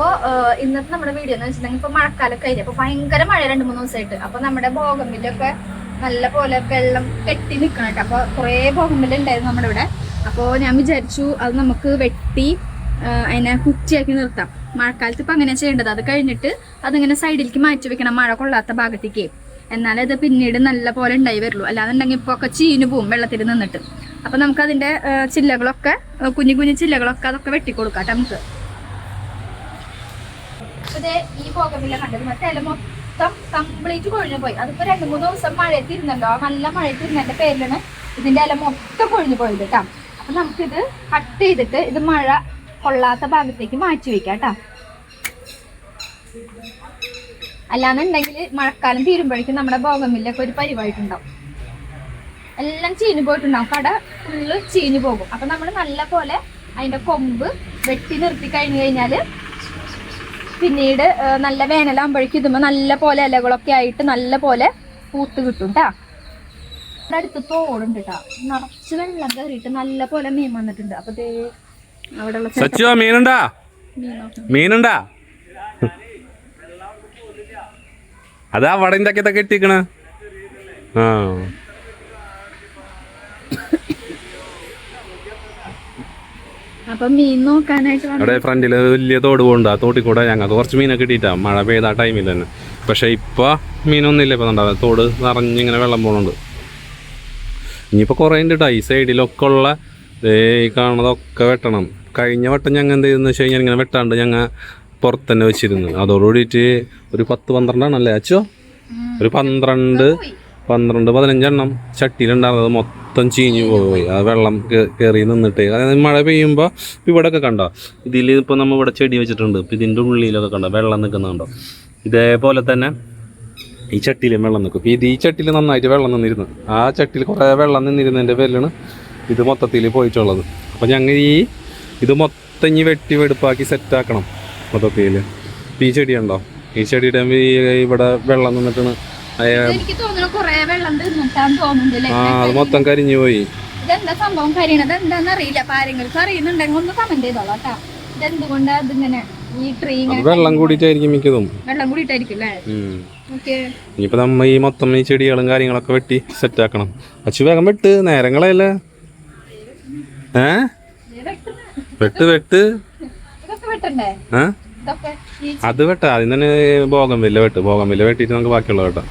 അപ്പോ ഇന്നത്തെ നമ്മുടെ വീഡിയോ എന്ന് വെച്ചിട്ടുണ്ടെങ്കിൽ ഇപ്പൊ മഴക്കാലം കഴിഞ്ഞു. അപ്പൊ ഭയങ്കര മഴ രണ്ട് മൂന്ന് ദിവസമായിട്ട്. അപ്പൊ നമ്മുടെ ഭോഗമ്പിലൊക്കെ നല്ല പോലെ വെള്ളം കെട്ടി നിൽക്കണം കേട്ടോ. അപ്പൊ കുറേ ബോഗമ്മിൽ ഉണ്ടായിരുന്നു നമ്മുടെ ഇവിടെ. അപ്പോ ഞാൻ വിചാരിച്ചു അത് നമുക്ക് വെട്ടി അതിനെ കുറ്റിയാക്കി നിർത്താം. മഴക്കാലത്ത് ഇപ്പൊ അങ്ങനെ ചെയ്യേണ്ടത്. അത് കഴിഞ്ഞിട്ട് അതിങ്ങനെ സൈഡിലേക്ക് മാറ്റി വെക്കണം മഴ കൊള്ളാത്ത ഭാഗത്തേക്ക്. എന്നാലേ ഇത് പിന്നീട് നല്ല പോലെ ഉണ്ടായി വരുള്ളൂ. അല്ലാന്നുണ്ടെങ്കിൽ ഇപ്പൊ ഒക്കെ ചീഞ്ഞു പോവും വെള്ളത്തിൽ നിന്നിട്ട്. അപ്പൊ നമുക്ക് അതിന്റെ ചില്ലകളൊക്കെ കുഞ്ഞു കുഞ്ഞു ചില്ലകളൊക്കെ അതൊക്കെ വെട്ടിക്കൊടുക്കാം ട്ടോ നമുക്ക്. ഇത് ഈ പോകമില്ല കണ്ടത്. മറ്റേ അല്ല മൊത്തം കംപ്ലീറ്റ് കൊഴിഞ്ഞു പോയി. അതിപ്പോ രണ്ടു മൂന്ന് ദിവസം മഴയത്തിരുന്നല്ലോ നല്ല മഴയത്തിരുന്നതിന്റെ പേരിലാണ് ഇതിന്റെ ഇല മൊത്തം കൊഴിഞ്ഞു പോയത് കേട്ടോ. അപ്പൊ നമുക്കിത് കട്ട് ചെയ്തിട്ട് ഇത് മഴ കൊള്ളാത്ത ഭാഗത്തേക്ക് മാറ്റി വെക്കാം കേട്ടോ. അല്ലാന്നുണ്ടെങ്കിൽ മഴക്കാലം തീരുമ്പോഴേക്കും നമ്മുടെ ഭോഗമില്ലൊക്കെ ഒരു പരിവായിട്ടുണ്ടാവും എല്ലാം ചീഞ്ഞു പോയിട്ടുണ്ടാവും. കട ഫുള്ള് ചീഞ്ഞു പോകും. അപ്പൊ നമ്മൾ നല്ല പോലെ അതിന്റെ കൊമ്പ് വെട്ടി നിർത്തി കഴിഞ്ഞു കഴിഞ്ഞാൽ പിന്നീട് നല്ല വേനലാകുമ്പോഴേക്കും ഇതുമ്പോ നല്ല പോലെ ഇലകളൊക്കെ ആയിട്ട് നല്ല പോലെ പൂത്ത് കിട്ടും ട്ടാ. ഇവിടെ അടുത്ത് തോടുണ്ട് ട്ടാ. നിറച്ച് വെള്ളം കയറിയിട്ട് നല്ല പോലെ മീൻ വന്നിട്ടുണ്ട്. അപ്പൊ സച്ചു മീനുണ്ടാ. മീനുണ്ടാ? അതാ വടന്റെ ഒക്കെ കെട്ടിക്കണ ആ അപ്പൊ മീൻ നോക്കാനായിട്ട് വന്നു. അവിടെ ഫ്രണ്ടിൽ വലിയ തോട് പോകുന്നുണ്ട് ആ തോട്ടിൽ കൂടെ ഞങ്ങൾക്ക് കുറച്ച് മീനൊക്കെ കിട്ടിയിട്ടാ. മഴ പെയ്ത ആ ടൈമിൽ തന്നെ. പക്ഷെ ഇപ്പൊ മീനൊന്നും ഇല്ല ഇപ്പൊ കണ്ടോ, തോട് നിറഞ്ഞിങ്ങനെ വെള്ളം പോകുന്നുണ്ട് ഇനിയിപ്പോൾ കുറേ ഉണ്ട് ഈ സൈഡിലൊക്കെ ഉള്ള ഈ കാണുന്നതൊക്കെ വെട്ടണം. കഴിഞ്ഞ വട്ടം ഞങ്ങൾ എന്ത് ചെയ്തെന്ന് വെച്ച് കഴിഞ്ഞാൽ ഇങ്ങനെ വെട്ടാണ്ട് ഞങ്ങൾ പുറത്ത് തന്നെ വെച്ചിരുന്നു. അതോടുകൂടിയിട്ട് ഒരു പത്ത് പന്ത്രണ്ടാണല്ലേ? അച്ചോ? ഒരു പന്ത്രണ്ട്. പന്ത്രണ്ട് പതിനഞ്ചെണ്ണം ചട്ടിയിലുണ്ടായിരുന്നത് മൊത്തം. ചീഞ്ഞു പോയി. ആ വെള്ളം കയറി നിന്നിട്ട്. അതായത് മഴ പെയ്യുമ്പോൾ ഇവിടെയൊക്കെ കണ്ടോ? ഇതിൽ ഇപ്പോൾ നമ്മൾ ഇവിടെ ചെടി വെച്ചിട്ടുണ്ട്. ഇപ്പം ഇതിന്റെ ഉള്ളിലൊക്കെ കണ്ടോ? വെള്ളം നിൽക്കുന്നുണ്ടോ ഇതേപോലെ തന്നെ ഈ ചട്ടിയിലും വെള്ളം നിൽക്കും ഇത് ഈ ചട്ടിയിൽ നന്നായിട്ട് വെള്ളം നിന്നിരുന്നു. ആ ചട്ടിയിൽ കുറേ വെള്ളം നിന്നിരുന്നതിന്റെ പേരിലാണ് ഇത് മൊത്തത്തിൽ പോയിട്ടുള്ളത്. അപ്പം ഞങ്ങൾ ഈ ഇത് മൊത്തം ഇനി വെട്ടി വെടുപ്പാക്കി സെറ്റാക്കണം മൊത്തത്തിൽ ഈ ചെടി ഈ ചെടിയുടെ ഇവിടെ വെള്ളം നിന്നിട്ടാണ്. ആ? അത് മൊത്തം കരിഞ്ഞു പോയി. ഇതെന്താ സംഭവം കരിയണത്? എന്താന്ന് അറിയില്ല. അപ്പൊ ആരെങ്കിലും അറിയുന്നുണ്ടെങ്കിൽ ഒന്ന് കമന്റ് ചെയ്തോളാം കേട്ടോ. ഇതെന്തുകൊണ്ടാ ഇതിങ്ങനെ ഈ ട്രീ വെള്ളം കൂടിയിട്ടായിരിക്കും മിക്കതും. വെള്ളം കൂടിയിട്ടായിരിക്കും അല്ലേ? ഇനിയിപ്പോ നമ്മ ഈ മൊത്തം ഈ ചെടികളും കാര്യങ്ങളൊക്കെ വെട്ടി സെറ്റ് ആക്കണം. അച്ഛ വേഗം വെട്ട് നേരങ്ങളല്ലേ ഏ? വെട്ട് വെട്ട്. ഏ? അത് വെട്ട. ആദ്യം തന്നെ ഭോഗം വില്ല വെട്ട്. ഭോഗം വില്ല വെട്ടിട്ട് നമുക്ക് ബാക്കിയുള്ള വെട്ടാം.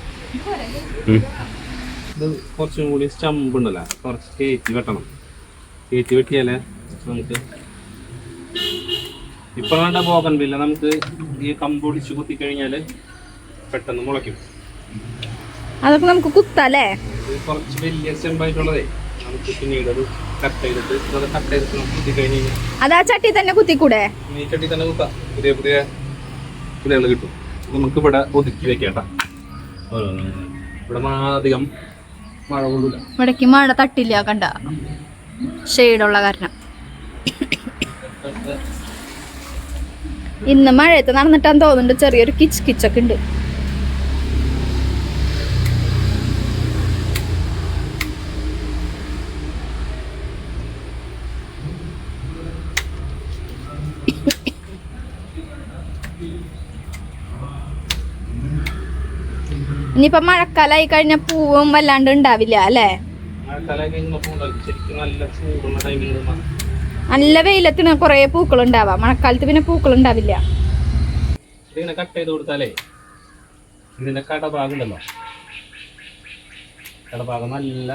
ഇത് കുറച്ചും കൂടി സ്റ്റമ്പ് ഉണ്ടല്ലോ? കുറച്ച് കയറ്റി വെട്ടണം. കയറ്റി വെട്ടിയാലേ നമുക്ക് ഇപ്പൊ വേണ്ട പോകണ്ടില്ല വില്ല നമുക്ക് ഈ കമ്പൊടിച്ച് കുത്തി കഴിഞ്ഞാൽ പെട്ടെന്ന് മുളയ്ക്കും. അതൊക്കെ നമുക്ക് കുത്തല്ലേ? കുറച്ച് വലിയ സ്റ്റെമ്പായിട്ടുള്ളതേ നമുക്ക് പിന്നീട് അത് കട്ട് ചെയ്തിട്ട് അത് കട്ട് ചെയ്തിട്ട് നമുക്ക് കുത്തി കഴിഞ്ഞ് കഴിഞ്ഞാൽ അതാ ചട്ടി തന്നെ കുത്തിക്കൂടെ? ഈ ചട്ടി തന്നെ കുത്താം. പുതിയ പുതിയ കിട്ടും. നമുക്ക് ഇവിടെ ഒതുക്കി വെക്കേണ്ട ഇവിടെ അധികം ഇവിടേക്ക് മഴ തട്ടില്ല കണ്ട? ഷെയ്ഡുള്ള കാരണം. ഇന്ന് മഴയത്ത് നടന്നിട്ടാന്ന് തോന്നുന്നുണ്ട് ചെറിയൊരു കിച്ച് കിച്ചൊക്കെ ഉണ്ട്. ഇനിയിപ്പൊ മഴക്കാലായി കഴിഞ്ഞ പൂവും വല്ലാണ്ട് ഉണ്ടാവില്ല അല്ലേ? നല്ല വെയിലത്തിന് കൊറേ പൂക്കൾ ഉണ്ടാവാം മഴക്കാലത്ത് പിന്നെ പൂക്കൾ ഉണ്ടാവില്ല ഇതിങ്ങനെ കട്ട് ചെയ്ത് കൊടുത്താലേ ഇതിന്റെ കടഭാഗം ഉണ്ടല്ലോ കടഭാഗം നല്ല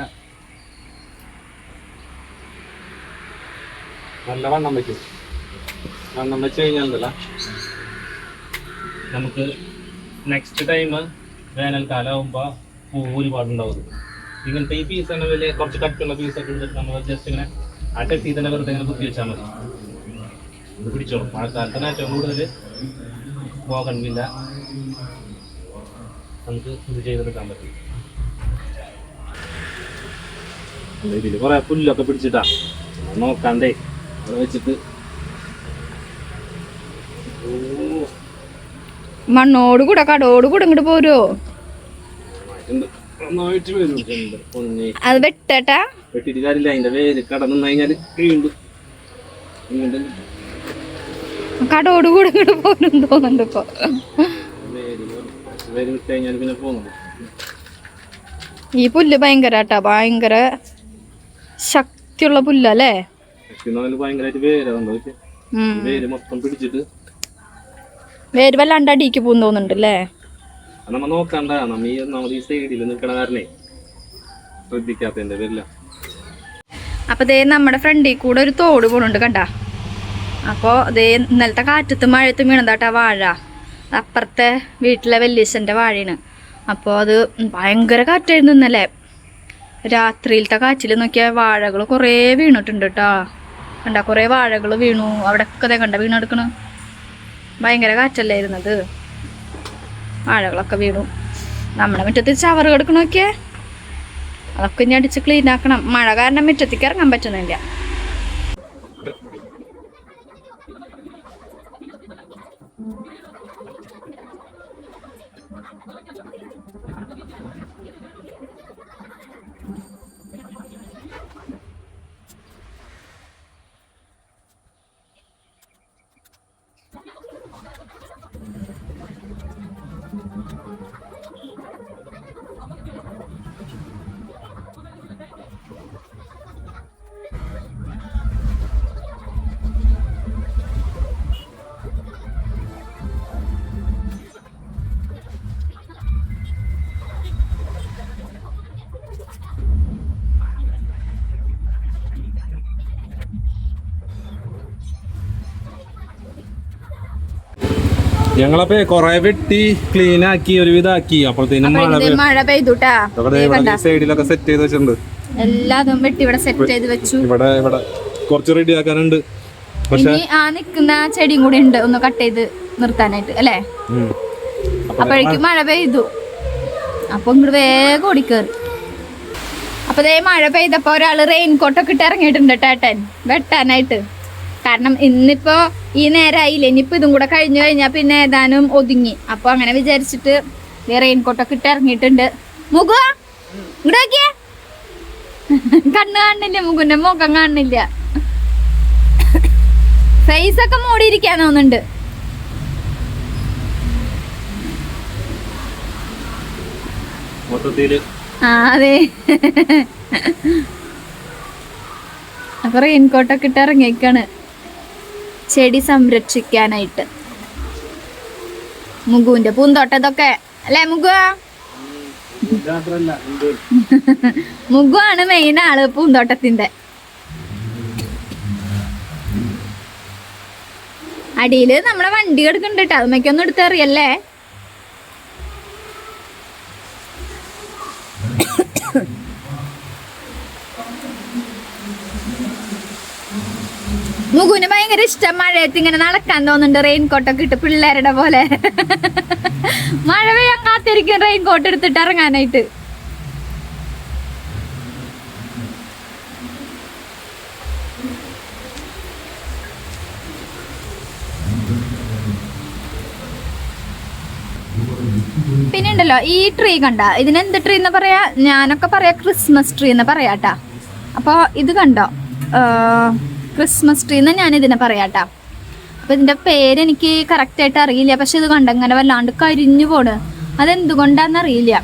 നല്ല വണ്ണം വെക്കും. വണ്ണം വെച്ച് കഴിഞ്ഞാൽ നമുക്ക് നെക്സ്റ്റ് ടൈം വേനൽക്കാലം ആകുമ്പോൾ പൂ ഒരുപാട് ഉണ്ടാവും ഇങ്ങനത്തെ ഈ പീസ് തന്നെ വലിയ കുറച്ച് കട്ടുള്ള പീസൊക്കെ എടുത്തിട്ട് നമ്മൾ ജസ്റ്റ് ഇങ്ങനെ അട്ട തന്നെ വെറുതെ ഇങ്ങനെ കുത്തി വെച്ചാൽ മതി. ഇത് പിടിച്ചോളും മഴക്കാലത്തിന് ഏറ്റവും കൂടുതൽ പോകണമില്ല നമുക്ക് ഇത് ചെയ്തെടുക്കാൻ പറ്റും. കുറെ പുല്ലൊക്കെ പിടിച്ചിട്ടാ. നോക്കാണ്ടേ. അവിടെ വെച്ചിട്ട് മണ്ണോട് കൂടെ കടോട് കൂടെ ഇങ്ങോട്ട് പോരോ അത് വെട്ടട്ടാ? വെട്ടിട്ട് കാര്യമില്ല അതിന്റെ വേര് കടന്നു കഴിഞ്ഞാൽ വീണ്ടും വീണ്ടും കടോട് കൂടെ ഇങ്ങോട്ട് പോരും തോന്നുന്നുണ്ട് ഇപ്പൊ. ഈ പുല്ല് ഭയങ്കര കേട്ടാ ഭയങ്കര ശക്തിയുള്ള പുല്ലല്ലേ? ഭയങ്കരമായിട്ട് വേര് മൊത്തം പിടിച്ചിട്ട് വേര് വല്ലാണ്ട് അടിക്ക് പോകും തോന്നുന്നുണ്ട് അല്ലേ നമ്മ നോക്കണ്ട. നമ്മ ഈ നമ്മൾ ഈ സൈഡിൽ നിൽക്കണ കാരണേ ശ്രദ്ധിക്കാത്തതിന്റെ പേരില്ല അപ്പൊ ദേ നമ്മുടെ ഫ്രണ്ടിൽ കൂടെ ഒരു തോട് പോണുണ്ട് കണ്ട? അപ്പോ ദേ ഇന്നലത്തെ കാറ്റത്തും മഴയത്തും വീണതാട്ടാ വാഴ. അപ്പുറത്തെ വീട്ടിലെ വല്യച്ഛന്റെ വാഴയാണ്. അപ്പോൾ അത് ഭയങ്കര കാറ്റായിരുന്നു ഇന്നലെ. രാത്രിയിലത്തെ കാറ്റിൽ നോക്കിയാൽ വാഴകൾ കുറേ വീണിട്ടുണ്ട് കേട്ടോ. കണ്ട കുറേ വാഴകൾ വീണു. അവിടെ ഒക്കെ കണ്ട വീണെടുക്കണു. ഭയങ്കര കാറ്റല്ലായിരുന്നത് വാഴകളൊക്കെ വീണു. നമ്മുടെ മുറ്റത്ത് ചവർ കിടക്കണോക്കിയേ അതൊക്കെ ഇനി അടിച്ച് ക്ലീൻ ആക്കണം. മഴ കാരണം മുറ്റത്തേക്ക് ഇറങ്ങാൻ പറ്റുന്നില്ല. ഞങ്ങളപ്പോ കൊറേ വെട്ടി ക്ലീൻ ആക്കി ഒരുവിധാക്കി. അപ്പോഴത്തേനും അപ്പൊ മഴ പെയ്തുട്ടാ? സൈഡിലൊക്കെ സെറ്റ് ചെയ്ത് വെച്ചിട്ടുണ്ട്. എല്ലാതും വെട്ടി ഇവിടെ സെറ്റ് ചെയ്ത് വെച്ചു. ഇവിടെ ഇവിടെ കുറച്ച് റെഡി ആക്കാനുണ്ട്. പക്ഷെ ആ നിക്കുന്ന ചെടിയും കൂടി ഉണ്ട് ഒന്ന് കട്ട് ചെയ്ത് നിർത്താനായിട്ട് അല്ലേ. അപ്പോഴേക്കും മഴ പെയ്തു. അപ്പൊ ഇങ്ങോട്ട് വേഗം ഓടിക്കേറി അപ്പൊ ദേ മഴ പെയ്തപ്പോ ഒരാൾ റെയിൻ കോട്ടൊക്കെ ഇട്ട് ഇറങ്ങിയിട്ടുണ്ട് ടേട്ടൻ വെട്ടാനായിട്ട്. കാരണം ഇന്നിപ്പോ ഈ നേരായില്ലേ? ഇനിയിപ്പോ ഇതും കൂടെ കഴിഞ്ഞു കഴിഞ്ഞാൽ പിന്നെ ഏതാനും ഒതുങ്ങി. അപ്പോൾ അങ്ങനെ വിചാരിച്ചിട്ട് റെയിൻകോട്ടൊക്കെ ഇട്ട് ഇറങ്ങിയിട്ടുണ്ട് മുഖ ഇങ്ങോട്ട് നോക്കിയേ. കണ്ണ് കാണുന്നില്ല മുഖന്റെ മുഖം കാണുന്നില്ല. ഫേസ് ഒക്കെ മൂടിയിരിക്കാൻ തോന്നുന്നുണ്ട്. അതെ. അപ്പൊ റെയിൻകോട്ടൊക്കെ ഇട്ട് ഇറങ്ങിയേക്കാണ് ചെടി സംരക്ഷിക്കാനായിട്ട്. മുഗുവിന്റെ പൂന്തോട്ടം ഇതൊക്കെ അല്ലേ മുഗു മുഗു ആണ് മെയിൻ ആൾ പൂന്തോട്ടത്തിന്റെ അടിയിൽ നമ്മളെ വണ്ടി കിടക്കുന്നുണ്ട് കേട്ടോ അതുമ്മയ്ക്കൊന്നും എടുത്തെറിയല്ലേ മുകുന് ഭയങ്കര ഇഷ്ടം മഴയത്ത് ഇങ്ങനെ നടക്കാൻ തോന്നുന്നുണ്ട്. റെയിൻകോട്ടൊക്കെ ഇട്ട് പിള്ളേരുടെ പോലെ. മഴ പെയ്യാൻ കാത്തിരിക്കും റെയിൻകോട്ട് എടുത്തിട്ട് ഇറങ്ങാനായിട്ട്. പിന്നെ ഉണ്ടല്ലോ ഈ ട്രീ കണ്ട ഇതിന് എന്ത് ട്രീ എന്ന് പറയാ? ഞാനൊക്കെ പറയാ ക്രിസ്മസ് ട്രീ എന്ന് പറയാട്ടാ. അപ്പോൾ ഇത് കണ്ടോ? ക്രിസ്മസ് ട്രീ എന്ന് ഞാൻ ഇതിനെ പറയാട്ടാ. അപ്പോൾ ഇതിന്റെ പേര് എനിക്ക് കറക്റ്റ് ആയിട്ട് അറിയില്ല. പക്ഷെ ഇത് കണ്ട അങ്ങനെ വല്ലാണ്ട് കരിഞ്ഞു പോണ്. അതെന്തുകൊണ്ടാന്ന് അറിയില്ല.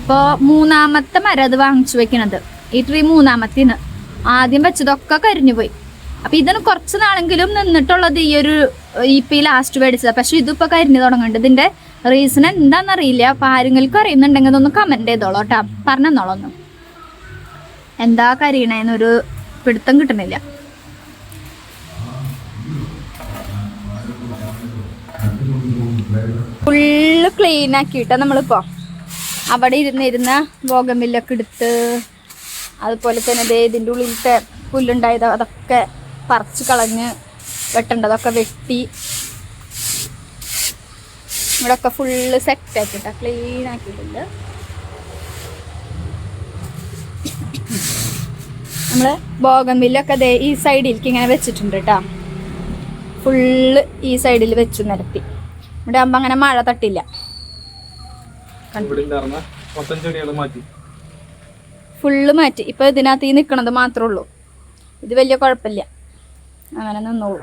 ഇപ്പോൾ മൂന്നാമത്തെ മരം അത് വാങ്ങിച്ചു വെക്കണത്. ഈ ട്രീ മൂന്നാമത്തേന്ന്. ആദ്യം വെച്ചതൊക്കെ കരിഞ്ഞു പോയി. അപ്പൊ ഇതിന് കുറച്ച് നാളെങ്കിലും നിന്നിട്ടുള്ളത് ഈ ഒരു ഇപ്പൊ ഈ ലാസ്റ്റ് മേടിച്ചത്. പക്ഷെ ഇതിപ്പോ കരിഞ്ഞു തുടങ്ങുന്നുണ്ട് ഇതിന്റെ റീസൺ എന്താണെന്നറിയില്ല അപ്പൊ ആരെങ്കിലും അറിയുന്നുണ്ടെങ്കിൽ ഒന്ന് കമന്റ് ചെയ്തോളൂ കേട്ടാ പറഞ്ഞെന്നോളൊന്നും എന്താ കരിയണേന്നൊരു പിടുത്തം കിട്ടണില്ല. ഫുള്ള് ക്ലീൻ ആക്കിയിട്ടാ നമ്മളിപ്പോ. അവിടെ ഇരുന്നിരുന്ന ബോഗമില്ലൊക്കെ എടുത്ത് അതുപോലെ തന്നെ ദേ ഇതിന്റെ ഉള്ളിലത്തെ പുല്ലുണ്ടായത് അതൊക്കെ പറിച്ച് കളഞ്ഞ് വെട്ടേണ്ടതൊക്കെ വെട്ടി. ഇവിടെ ഒക്കെ ഫുള്ള് സെറ്റ് ആക്കിട്ടാ ക്ലീൻ ആക്കിയിട്ടുണ്ട്. നമ്മൾ ബോഗമില്ലൊക്കെ ദേ ഈ സൈഡിലേക്ക് ഇങ്ങനെ വെച്ചിട്ടുണ്ട് കേട്ടോ ഫുള്ള് ഈ സൈഡിൽ വെച്ച് നിരത്തി. ഇവിടെ ആകുമ്പോൾ അങ്ങനെ മഴ തട്ടില്ല. ഫുള്ള് മാറ്റി. ഇപ്പൊ ഇതിനകത്ത് ഈ നിക്കണത് മാത്രമേ ഉള്ളൂ. ഇത് വലിയ കുഴപ്പമില്ല. അങ്ങനെ നിന്നോളൂ.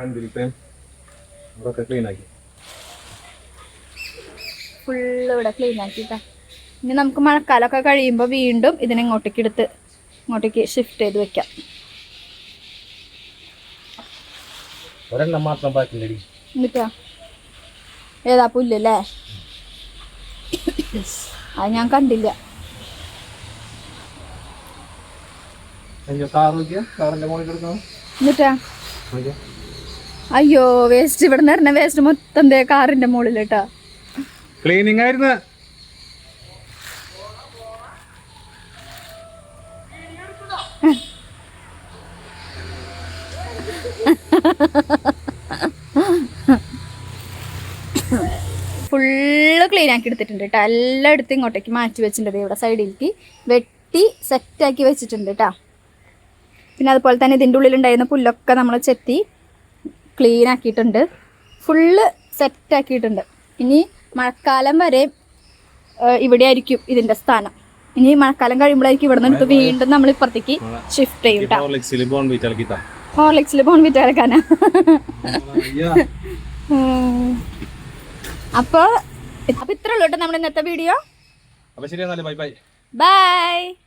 ഫുള്ള് ഇവിടെ ക്ലീൻ ആക്കിട്ടാ. ഇനി നമുക്ക് മഴക്കാലൊക്കെ കഴിയുമ്പോൾ വീണ്ടും ഇതിനെ ഇങ്ങോട്ടേക്ക് എടുത്ത് ഇങ്ങോട്ടേക്ക് ഷിഫ്റ്റ് ചെയ്ത് വെക്കാം. ഒരെണ്ണം മാത്രം പാക്കില്ലടി. എന്നിട്ടാ? ഏതാ പുല്ലല്ലേ? അത് ഞാൻ കണ്ടില്ല. എന്നിട്ടാ? അയ്യോ വേസ്റ്റ് ഇവിടെ നിറഞ്ഞ വേസ്റ്റ് മൊത്തം ദേ കാറിന്റെ മുകളിലിട്ടാ ക്ലീനിങ് ആയിരുന്നു. ഫുള്ള് ക്ലീൻ ആക്കി എടുത്തിട്ടുണ്ട് കേട്ടോ എല്ലാം എടുത്ത് ഇങ്ങോട്ടേക്ക് മാറ്റി വെച്ചിട്ടുണ്ട് ഇവിടെ സൈഡിലേക്ക്. വെട്ടി സെറ്റാക്കി വെച്ചിട്ടുണ്ട് കേട്ടോ പിന്നെ അതുപോലെ തന്നെ ഇതിന്റെ ഉള്ളിലുണ്ടായിരുന്ന പുല്ലൊക്കെ നമ്മൾ ചെത്തി ക്ലീൻ ആക്കിയിട്ടുണ്ട്. ഫുള്ള് സെറ്റാക്കിയിട്ടുണ്ട് ഇനി മഴക്കാലം വരെ ഇവിടെ ആയിരിക്കും ഇതിന്റെ സ്ഥാനം. ഇനി മഴക്കാലം കഴിയുമ്പോഴായിരിക്കും ഇവിടെ നിന്ന് വീണ്ടും നമ്മൾ ഇപ്പുറത്തേക്ക് ഷിഫ്റ്റ് ചെയ്യും കേട്ടോ ഹോർലിക്സിൽ ബോൺ ബീറ്റ് ഇളക്കിത്താ ഹോർലിക്സിൽ പോകാൻ വിറ്റാലക്കാനാ അപ്പോൾ അപ്പോൾ ഇത്രയുള്ളൂ കേട്ടോ നമ്മുടെ ഇന്നത്തെ വീഡിയോ അപ്പൊ ബൈ